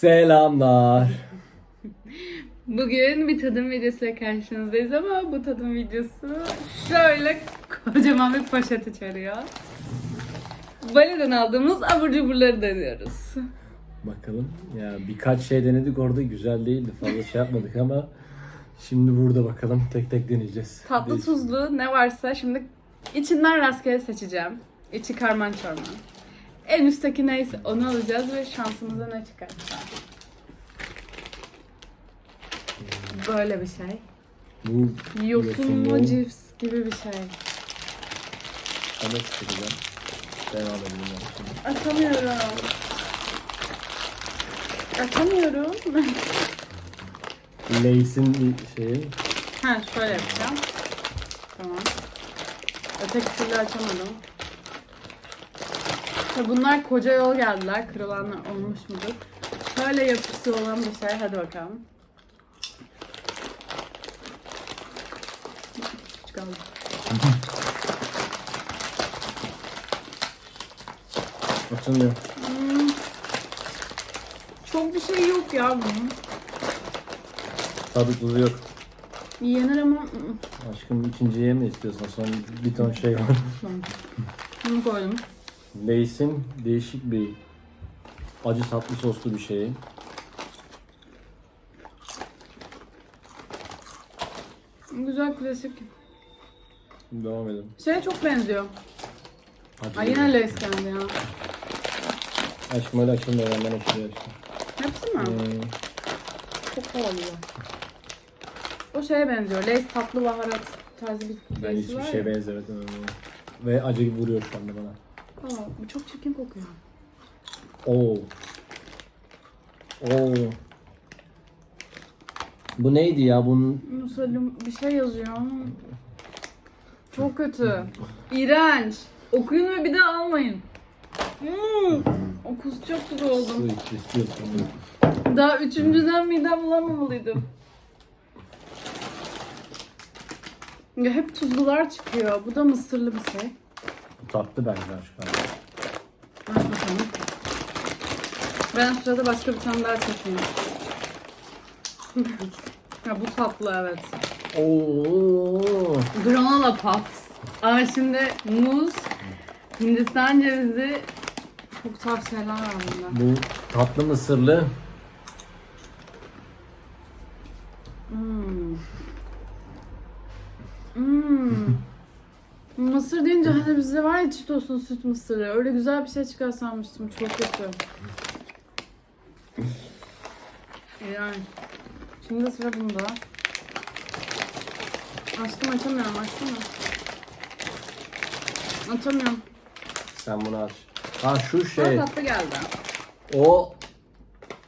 Selamlar. Bugün bir tadım videosuyla karşınızdayız ama bu tadım videosu şöyle kocaman bir poşet içeriyor. Bali'den aldığımız abur cuburları deniyoruz. Bakalım. Ya birkaç şey denedik orada güzel değildi. Fazla şey yapmadık ama şimdi burada bakalım tek tek deneyeceğiz. Tatlı Değişik. tuzlu ne varsa şimdi içinden rastgele seçeceğim. İçi karman çorman. En üstteki neyse onu alacağız ve şansımıza ne çıkarsa. Böyle bir şey. Bu Yosunlu cips gibi bir şey. Sana sıkacağım. Ben alabilirim. yani. Açamıyorum. Açamıyorum. Lay's'in bir şeyi. ha şöyle yapacağım. Tamam. Öteki türlü açamadım. Ha, bunlar koca yol geldiler. Kırılanlar olmuş mudur? Şöyle yapısı olan bir şey. Hadi bakalım. Küçük aldım. Açılmıyor. Hmm. Çok bir şey yok ya bunun. Tadı tuzu yok. Yenir ama... Aşkım ikinciye mi istiyorsan? Son bir ton şey var. Bunu koydum. Lay's'in değişik bir acı tatlı soslu bir şeyi. Güzel klasik. Devam edelim. Şeye çok benziyor. Acı Ay yine Lays geldi ya. Aşkım öyle açılmıyor. Ben açılıyor aşkım. Hepsi mi? Hmm. Çok havalı. O şeye benziyor. Lays tatlı baharat tarzı bir Ben Lays hiçbir var şeye ya. benzemedim. Ve acı gibi vuruyor şu anda bana. Aa, bu çok çirkin kokuyor. Oo. Oo. Bu neydi ya? Bunun Musallim bir şey yazıyor. Çok kötü. İğrenç. Okuyun ve bir daha almayın. Hmm. O kusacak gibi su oldum. iç- istiyorsun. Daha üçüncüden midem bulamamalıydım. Ya hep tuzlular çıkıyor. Bu da mısırlı bir şey. Tatlı bence aşkım. Aç bakalım. Ben sırada başka bir tane daha çekeyim. ya bu tatlı evet. Oo. Granola Puffs. Ama şimdi muz, Hindistan cevizi çok tuhaf şeyler var bunda. Bu tatlı mısırlı. Mısır deyince hani bizde var ya çift olsun süt mısırı. Öyle güzel bir şey çıkar sanmıştım. Çok kötü. Yani. Şimdi sıra bunda. Açtım açamıyorum. Açtım mı? Açamıyorum. Sen bunu aç. Ha şu Çok şey. tatlı geldi. O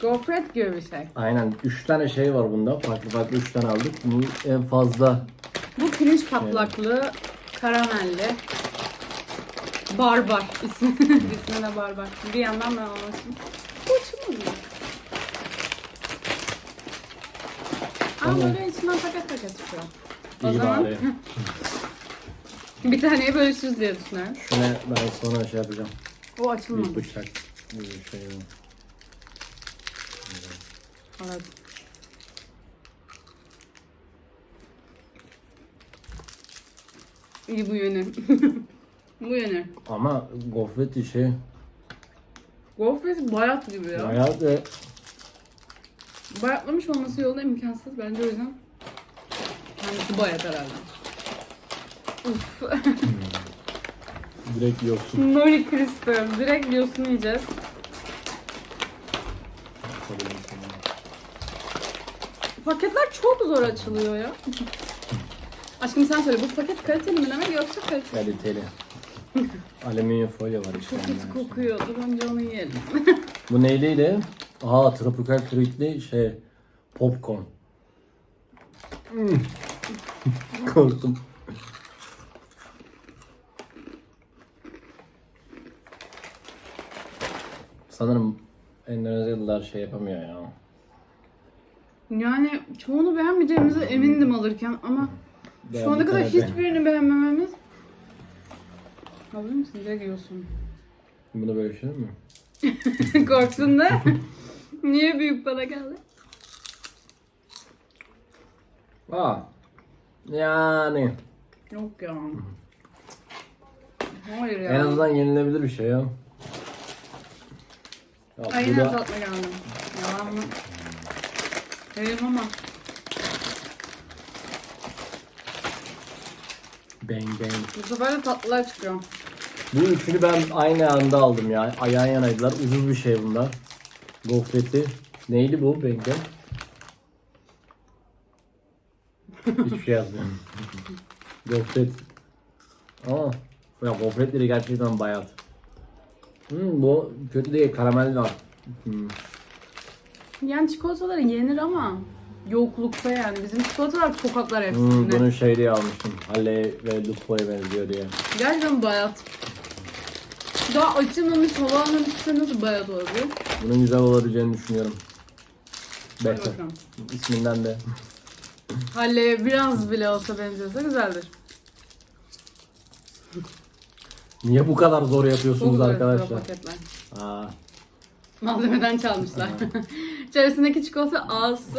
Gofret gibi bir şey. aynen 3 tane şey var bunda. Farklı farklı 3 tane aldık. Bu en fazla Bu pirinç patlaklı, karamelli. Barbar. İsmi, ismi de barbar. Bir yandan ben açılmadı. Ama Tamam. böyle içinden paket paket çıkıyor. O iyi zaman bari. bir taneyi bölüşürüz diye düşünüyorum. Şuna ben sonra şey yapacağım. O Bir açılmadı. bıçak. Bir şey. Evet. İyi bu yönü. bu yönü. Ama gofret işi Gofret bayat gibi ya. bayağı da Bayatlamış olması yolda imkansız bence o yüzden. Kendisi bayat herhalde. Uf. direkt yoksun. Nori crispy. Direkt yosun yiyeceğiz. Paketler çok zor açılıyor ya. Aşkım sen söyle bu paket kaliteli mi demek yoksa kaliteli? Kaliteli. Alüminyum folyo var işte. Çok kötü kokuyor. Dur önce onu yiyelim. Bu neyliydi? Aa tropical fruitli şey popcorn. Hmm. Korktum. Sanırım Endonezyalılar şey yapamıyor ya. Yani çoğunu beğenmeyeceğimize emindim alırken ama şu ana Bir kadar hiçbirini beğenmememiz. Hazır mısın? Direkt yiyorsun. Bunu böyle şey mi? Korktun da. Niye büyük bana geldi? Aa. Yani Yok ya. Hayır ya. en azından yenilebilir bir şey ya. Ya Ay bu yine da tatlı geldi. Yalan mı? Hayır ama. Bang bang. Bu sefer de tatlılar çıkıyor. Bu üçünü ben aynı anda aldım ya. Yan yanaydılar. Ucuz bir şey bunlar. Gofreti. Neydi bu bang bang? Hiçbir şey yazmıyorum. Gofret. Aa. Ya gofretleri gerçekten bayat. Hmm, bu kötü değil. Karamel var. Hmm. Yani çikolataları yenir ama yoklukta yani. Bizim çikolatalar sokaklar Hmm, hepsinde. bunu şey diye almıştım. Halle ve Lupo'ya benziyor diye. Gerçekten bayat. Daha açılmamış, hava almamışsa nasıl bayat olabilir? Bunun güzel olabileceğini düşünüyorum. Bakalım. İsminden de. Halleye biraz bile olsa benziyorsa güzeldir. Niye bu kadar zor yapıyorsunuz Çok güzel arkadaşlar? paketler. Aa. Malzemeden çalmışlar. İçerisindeki çikolata az.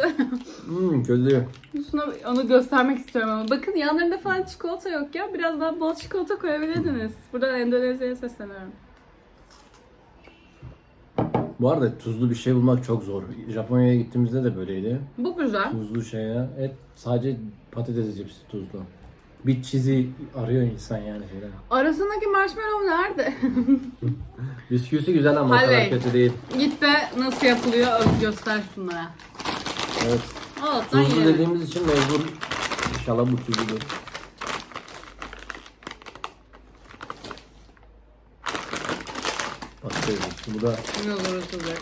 Hmm, kötü. Şuna onu göstermek istiyorum ama bakın yanlarında falan çikolata yok ya. Biraz daha bol çikolata koyabilirdiniz. Burada Endonezya'ya sesleniyorum. Bu arada tuzlu bir şey bulmak çok zor. Japonya'ya gittiğimizde de böyleydi. Bu güzel. Tuzlu şeye et sadece patates cipsi tuzlu. Bir çizi arıyor insan yani. Arasındaki marshmallow nerede? Bisküvisi güzel ama o kadar Halley. kötü değil. Git de nasıl yapılıyor öp göster şunlara. Evet. Alttan Tuzlu yiyelim. dediğimiz için mecbur. İnşallah bu tuzludur. Bakıyoruz. Bu da Ne olur olacak.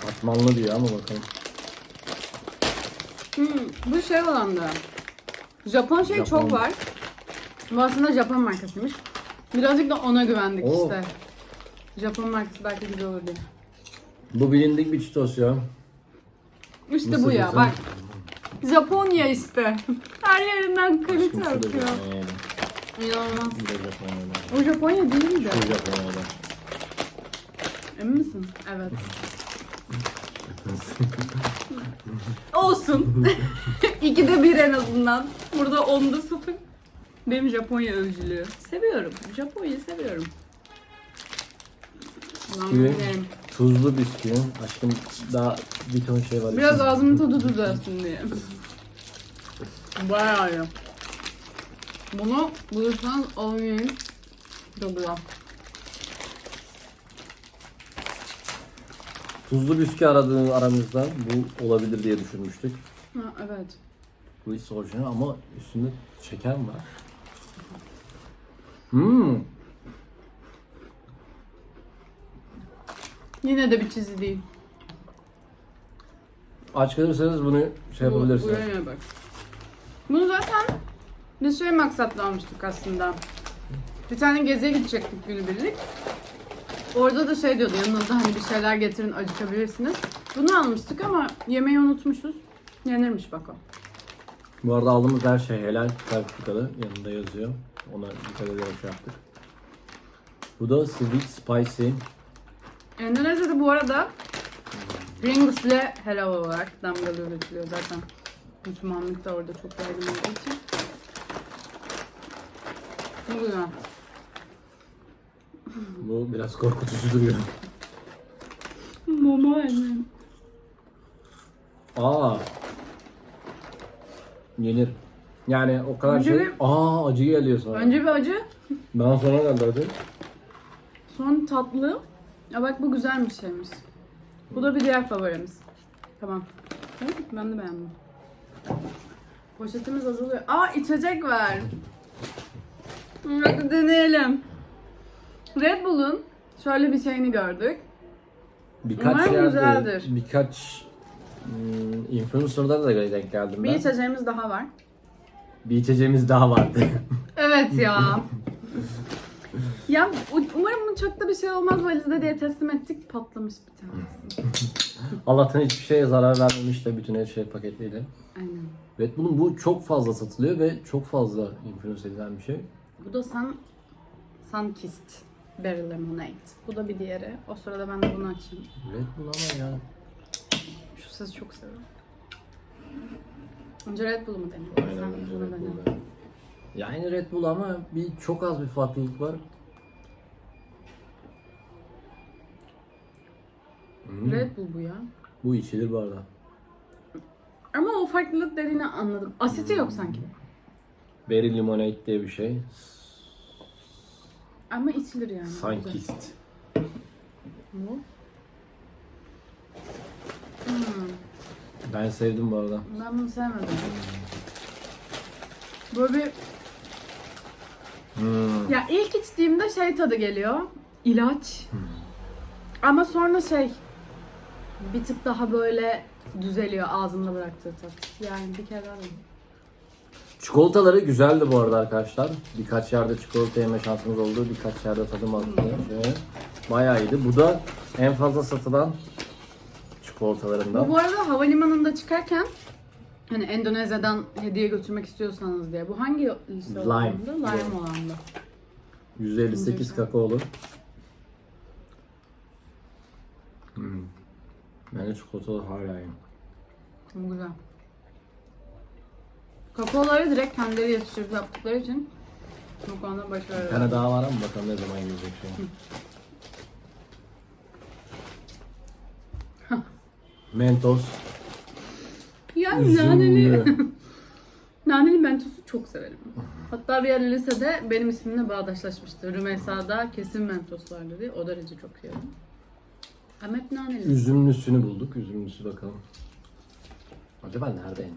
katmanlı diyor ama bakalım. Hmm, bu şey olandı. Japon şey Japon. çok var. Bu aslında Japon markasıymış. Birazcık da ona güvendik Oo. işte. Japon markası belki güzel olur diye. Bu bilindik bir çitos ya. İşte bu ya diyorsun? bak. Japonya işte. Her yerinden kalite şu da akıyor. İnanılmaz. Bu da Japonya'da. O Japonya değil mi? Bu Japonya'da. Emin misin? Evet. Olsun. İkide bir en azından. Burada onda sıfır. Benim Japonya öncülüğü. Seviyorum. Japonya'yı seviyorum. Bisküvi. Tuzlu bisküvi. Aşkım daha bir ton şey var. Biraz içinde. ağzımın tadı düzelsin diye. Bayağı iyi. Bunu bulursanız yiyin. Çok güzel. Tuzlu bisküvi aradığın aramızdan bu olabilir diye düşünmüştük. Ha, evet. Bu hiç orijinal ama üstünde şeker var? Hmm. Yine de bir çizi değil. Aç kalırsanız bunu şey Bu- yapabilirsiniz. Buraya bak. Bunu zaten biz şey maksatla almıştık aslında. Bir tane geziye gidecektik günübirlik. Orada da şey diyordu yanınızda hani bir şeyler getirin acıkabilirsiniz. Bunu almıştık ama yemeği unutmuşuz. Yenirmiş bak o. Bu arada aldığımız her şey helal sertifikalı. Yanında yazıyor. Ona dikkat ederek şey yaptık. Bu da sweet spicy. Endonezya'da bu arada Pringles ile helal olarak damgalı üretiliyor zaten. Müslümanlık da orada çok yaygın olduğu için. Bu güzel. Bu biraz korkutucu duruyor. Mama annem. Aa. Yenir. Yani o kadar Önce şey. bir- Aa acı geliyor sonra. Önce bir acı, Daha sonra geldi acı. Son tatlı. Ya bak bu güzel bir şeymiş. Bu da bir diğer favorimiz. Tamam. Ben de beğendim. Poşetimiz azalıyor. Aa içecek var. Hadi deneyelim. Red Bull'un şöyle bir şeyini gördük. Birkaç Umarım güzeldir. birkaç hmm, influencer'da da denk geldim Bir ben. içeceğimiz daha var. Bir içeceğimiz daha vardı. Evet ya. ya u- umarım uçakta bir şey olmaz valizde diye teslim ettik. Patlamış bir tanesi. Allah'tan hiçbir şeye zarar vermemiş de bütün her şey paketliydi. Aynen. Evet bunun bu çok fazla satılıyor ve çok fazla influence edilen bir şey. Bu da san Sunkist. Berry Lemonade. Bu da bir diğeri. O sırada ben de bunu açayım. Red Bull ama ya. Sesi çok seviyorum. Önce Red Bull'u mu deneyim? Aynen Sen önce bunu Red dene. Bull. Yani Red Bull ama bir çok az bir farklılık var. Hmm, Red Bull bu ya. Bu içilir arada. Ama o farklılık dediğini anladım. Asiti yok sanki. Berry Lemonade diye bir şey. Ama içilir yani. Güzel. Sunkist. Bu. Hmm, Ben sevdim bu arada. ben bunu sevmedim. Böyle bir Hmm. Ya ilk içtiğimde şey tadı geliyor. İlaç. Ama sonra şey bir tık daha böyle düzeliyor ağzımda bıraktığı tat. Yani bir kere deneyim. Çikolataları güzeldi bu arada arkadaşlar. Birkaç yerde çikolata yeme şansımız oldu. Birkaç yerde tadım aldık. Şöyle. Bayağı iyiydi. Bu da en fazla satılan çikolatalarından. bu arada havalimanında çıkarken hani Endonezya'dan hediye götürmek istiyorsanız diye. Bu hangi lise Lime. Lime Doğru. olanda. 158 kakaolu. Hmm. Bence çikolatalı hala iyi. Bu güzel. Kakaoları direkt kendileri yetiştirip yaptıkları için bu konuda Bir başarılı. tane daha var ama bakalım ne zaman gelecek şey. Mentos. Ya Üzümlü. naneli. naneli mentosu çok severim. Hatta bir ara lisede benim ismimle bağdaşlaşmıştı. Rümeysa'da kesin mentos var dedi. O derece çok seviyorum. Ama hep naneli. Üzümlüsünü bulduk. Üzümlüsü bakalım. Acaba nerede?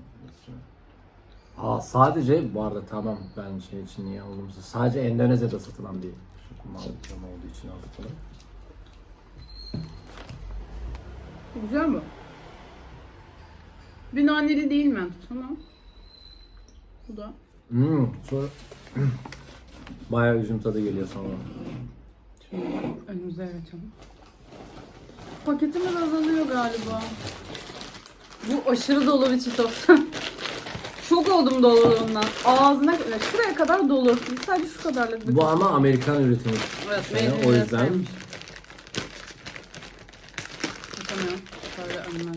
Aa sadece bu arada tamam ben şey için niye olduğumuzu sadece Endonezya'da satılan bir mal mal olduğu için aldık bunu. Güzel mi? Bir naneli değil mentos ama. Bu da. Hmm, sonra bayağı üzüm tadı geliyor sonra. Şimdi önümüze evet canım. Paketimiz azalıyor galiba. Bu aşırı dolu bir çitos. Şok oldum doluluğundan. Ağzına evet, şuraya kadar dolu. Sadece şu kadarlık bir Bu ama Amerikan üretimi. Evet, made in o USA yüzden- ymiş. Açamıyorum. Şöyle önüme.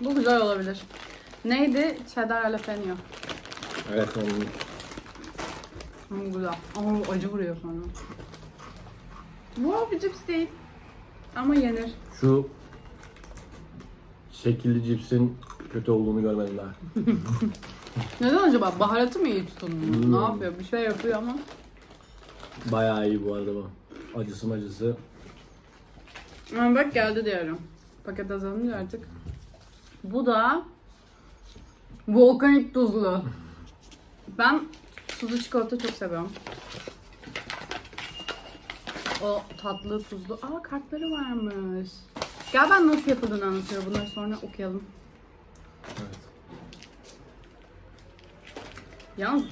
Bu güzel olabilir. Neydi? Cheddar jalapeno. Evet onun Hmm, güzel. Ama bu acı vuruyor sonra. Bu bir cips değil. Ama yenir. şu şekilli cipsin kötü olduğunu görmedim daha. Neden acaba? Baharatı mı iyi tutulmuyor? Hmm. Ne yapıyor? Bir şey yapıyor ama. Bayağı iyi bu arada bu. Acısı macısı. Ama bak geldi diyorum. Paket azalınca artık. Bu da volkanik tuzlu. Ben tuzlu çikolata çok seviyorum. O tatlı tuzlu. Aa kartları varmış. Gel ben nasıl yapıldığını anlatıyor. Bunları sonra okuyalım. Evet. Yalnız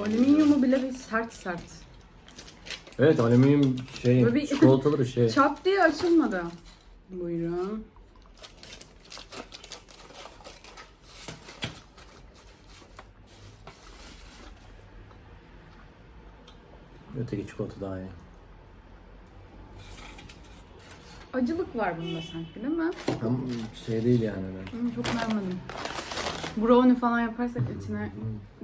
alüminyumu bile bir sert sert. Evet alüminyum şey Böyle bir- çikolataları şey. Çat diye açılmadı. Buyurun. Öteki çikolata daha iyi. Acılık var bunda sanki değil mi? Ama şey değil yani. Hı, çok beğenmedim. Brownie falan yaparsak içine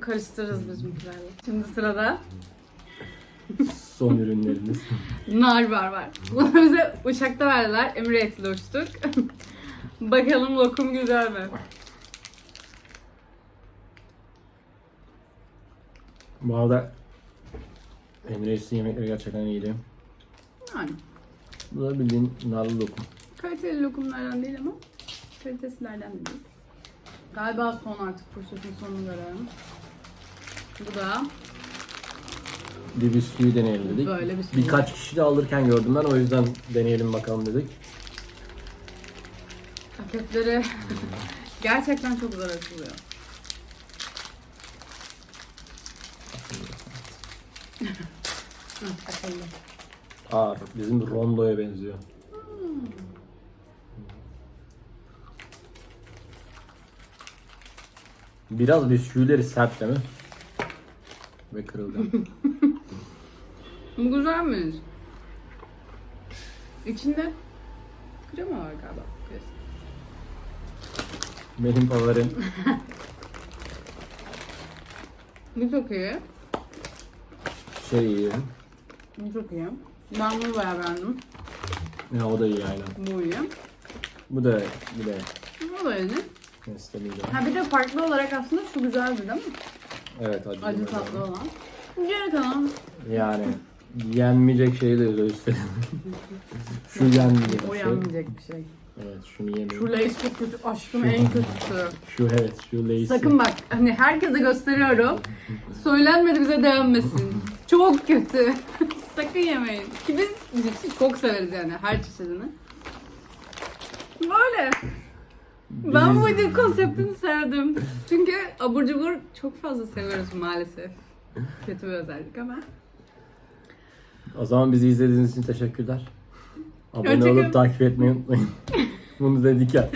karıştırırız bizimkilerle. Şimdi sırada Son ürünlerimiz. nar var var. Bunu bize uçakta verdiler. Emirates'le uçtuk. Bakalım lokum güzel mi? bu arada Emirates'in yemekleri gerçekten iyiydi. Yani Bu da bildiğin narlı lokum. kaliteli lokumlardan değil ama kalitesilerden de değil. Galiba son artık fırsatın sonunu görelim. Bu da Bir bisküvi deneyelim dedik. Böyle bisküvi. Birkaç kişi de alırken gördüm ben o yüzden deneyelim bakalım dedik. paketleri gerçekten çok güzel açılıyor. Akıllı. Ağır. Bizim rondoya benziyor. Biraz bisküvileri sert değil mi? Ve kırılgan. Bu güzelmiş. İçinde krema var galiba. Benim favorim. Bu çok iyi. Şey iyi. Bu çok iyi. Ben bunu beğendim. Ya o da iyi aynen. Bu iyi. Bu da bir de Bu da iyi. Miydi? Ha bir de farklı olarak aslında şu güzeldi değil mi? Evet acı. Acı tatlı olan. Geri kalan. Yani yenmeyecek şeyi de gösterelim. Şu yenmeyecek O bir şey. yenmeyecek bir şey. Evet şunu yemeyin. Şu Lay's çok kötü. Aşkım Şu- en kötüsü. Şu evet şu Lay'si. Sakın bak hani herkese gösteriyorum. Söylenmedi bize denmesin. Çok kötü. Sakın yemeyin. Ki biz cipsi çok severiz yani her çeşidini. Böyle. Ben bu video konseptini sevdim. Çünkü abur cubur çok fazla seviyoruz maalesef. Kötü bir özellik ama. O zaman bizi izlediğiniz için teşekkürler. Abone Hoşçakalın. olup takip etmeyi unutmayın. Bunu dedik ya.